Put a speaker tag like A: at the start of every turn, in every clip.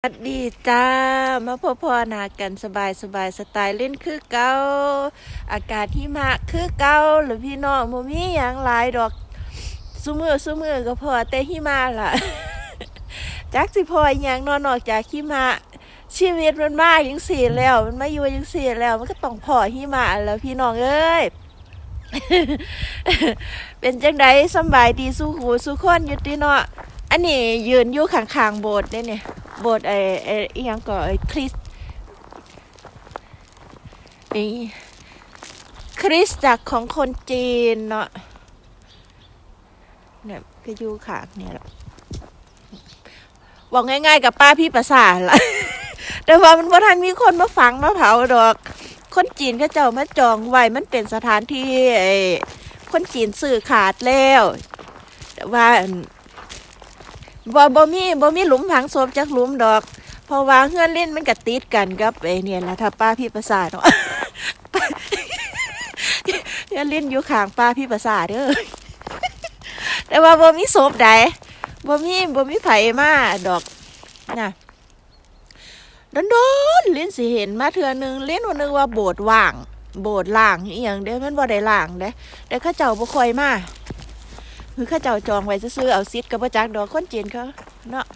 A: สวัสดีจ้า มาพบพอนากันสบายสบายสไตล์เล่นคือเกาอากาศที่มาคือเกาหรือพี่น้องบ่มีหยังหลายดอกซุมือซุมือก็พอแต่หิมาล่ะจักสิพออหยังนอนนอกจากหิมะชีวิตมันมาจังสี่แล้ว มันมาอยู่จังสี่แล้ว มันก็ต้องพอหิมะแล้วพี่น้องเอ้ยเป็นจังไดสบายดีสู้หูสู้คนอยู่ติเนาะอันนี้ยืนอยู่ข้างๆโบสถ์เด้เนี่ย บสถ์ไอ้ไอ้อีหยังก็ไอ้คริสไอ้คริสจักรของคนจีนเนาะเนี่ยก็อยู่ขางเนี่ยแหละบอกง่ายๆกับป้าพี่ประสาทละแต่ว่ามันบ่ทันมีคนมาฝังมาเผาดอก คนจีนเขาเจ้ามาจองไว้มันเป็นสถานที่ไอ้คนจีนสื่อขาดแล้ว แต่ว่า บ่บ่มีบ่มีหลุมฝังศพจักหลุมดอก เพราะว่าเฮือนเล่นมันก็ติดกันกับไอเนี่ยแหละถ้าป้าพี่ประสาทเนาะเฮือนเล่นอยู่ข้างป้าพี่ประสาทเด้อแต่ว่าบ่มีศพใดบ่มีบ่มีไผมาดอกน่ะโดนเล่นสิเห็นมาเทื่อหนึงเล่นว่านึกว่าโบสถ์ว่าง โบสถ์ล่างอีหยังเด้มันบ่ได้ล่างเด้แต่เขาเจ้าบ่ค่อยมา คือเข้าเจ้าจองไว้ซื้อเอาซิดกับประจักดอกคนจีนเขาเนาะ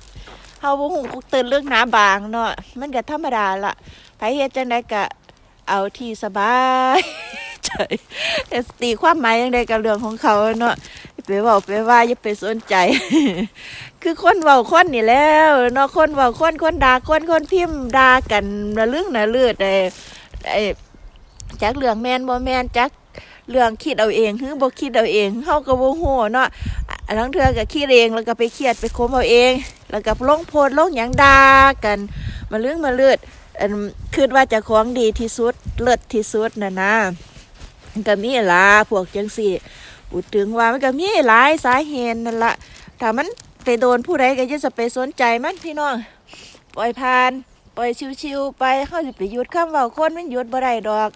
A: เฮาบ่ฮู้ตื่นเรื่องหน้าบางเนาะมันก็ธรรมดาละไผเฮ็ดจังไดก็เอาที่สบายใจแต่ตีความหมายจังไดกับเรื่องของเขาเนาะไปเว้าไปว่าอย่าไปสนใจ คือคนเว้าคนนี่แล้วเนาะคนเว้าคนคนด่าคนคนพิมพ์ด่ากันระลึงนะเลือดไอ้ไอ้จักเรื่องแม่นบ่แม่นจัก เรื่องคิดเอาเองหรือบ่คิดเอาเองเฮาก็บ่ฮู้เนาะอันลังเทื่อก็คิดเองแล้วก็ไปเครียดไปคมเอาเอง แล้วก็ลงโพสต์ลงหยังด่ากัน มาเรื่องมาเลือดอันคิดว่าจะของดีที่สุดเลิศที่สุดน่ะนะมันก็มีล่ะพวกจังซี่พูดถึงว่ามันก็มีหลายสาเหตุนั่นละถ้ามันไปโดนผู้ใดก็จะไปสนใจมันพี่น้องปล่อยผ่าน ปล่อยชิวๆไปเฮาสิไปหยุดคำเว้าคนมันหยุดบ่ได้ดอก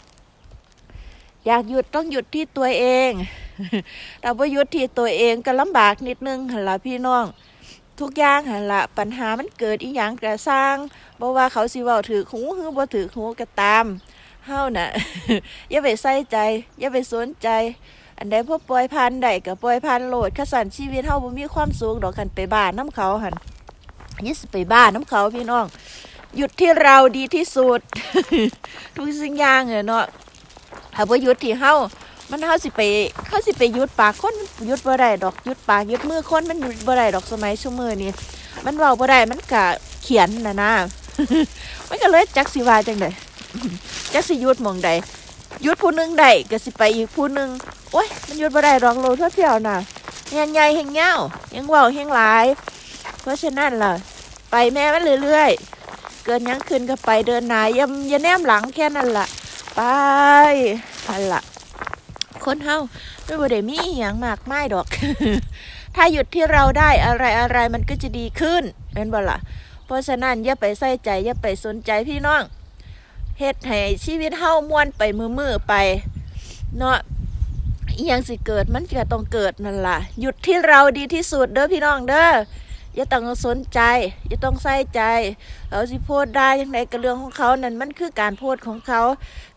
A: อยากหยุดต้องหยุดที่ตัวเองเราพอหยุดที่ตัวเองก็ลำบากนิดนึงหันละพี่น้อง ทุกอย่างหันละปัญหามันเกิดอีหยังกระสร้างบ่ว่าเขาสิว้าถือหูหือบ่ถือหูก็ตามเฮาน่ะอย่าไปใส่ใจ อย่าไปสนใจ อันใดพอปล่อยผ่านได้ก็ปล่อยผ่านโหลดขสันชีวิตเฮาบ่มีความสุขดอกคันไปบ้านน้ำเขาหันยิสไปบ้านน้ำเขาพี่น้องหยุดที่เราดีที่สุด ทุกสิ่งอย่างเนาะ ถ้าบ่ยุดที่เฮามันเฮาสิไปเฮาสิไปยุดปากคนมันยุดบ่ได้ดอกยุดปากยุดมือคนมันยุดบ่ได้ดอกสมัยชั่วมือนี้มันเว้าบ่ได้มันก็เขียนน่ะนะมันก็เลยจักสิว่าจังไดจักสิยุดหม่องใดยุดผู้หนึงได้ก็สิไปอีกผู้หนึงโอ้ยมันยุดบ่ได้ดอกโลเที่ยวน่ะแฮงใหญ่แฮงยาวยังเว้าแฮงหลาย เพราะฉะนั้นล่ะ ไปแม่มันเรื่อยๆเกินยังขึ้นก็ไปเดินหน้าย่าอย่าแนมหลังแค่นั้นล่ะ ไปอันละคนเฮาไม่บ่ได้มีอหย่างมากไมายดอก ถ้าหยุดที่เราได้อะไรอะไรมันก็จะดีขึ้นเป็นบ่ล่ะ เพราะฉะนั้นอย่าไปใส่ใจอย่าไปสนใจพี่น้องเฮ็ดให้ชีวิตเฮาม่วนไปมือๆไป เนาะอียังสิเกิดมันก็ต้องเกิดนั่นล่ะ หยุดที่เราดีที่สุดเด้อพี่น้องเด้อ อย่าต้องสนใจ อย่าต้องใส่ใจเขาสิโพสได้ยังไงก็เรื่องของเขานั่นมันคือการโพสของเขา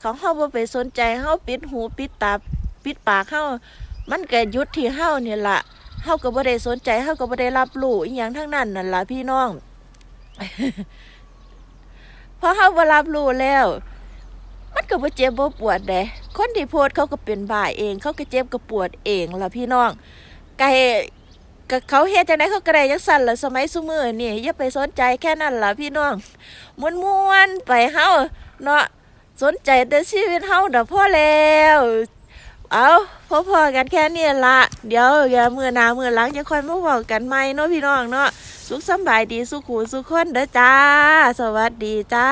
A: เขาเฮาบ่ไปสนใจเฮาปิดหูปิดตาปิดปากเฮามันเก็หยุดที่เฮาเนี่ยละเฮาก็บ่ได้สนใจเฮาก็บ่ได้รับรู้อีหยังทั้งนั้นนั่นล่ะพี่น้องพอเฮาบ่รับรู้แล้ว มันก็บ่เจ็บบ่ปวดเด้คนที่โพสเขาก็เป็นบ้าเอง เขาก็เจ็บก็ปวดเองล่ะพี่น้องไก่ ก็เขาเฮ็ดจังไดเขาก็ได้จังซั่นล่ะสมัยซุมื้อนี่อย่าไปสนใจแค่นั้นล่ะพี่น้องม่วนๆไปเฮาเนาะสนใจแต่ชีวิตเฮาเด้อพอแล้วเอาพอพอๆกันแค่นี้ละเดี๋ยวอย่ามือหนามือหลังจะค่อยมาบอกกันใหม่เนาะพี่น้องเนาะสุขสบายดีสุขหูสุขคนเด้อจ้า สวัสดีจ้า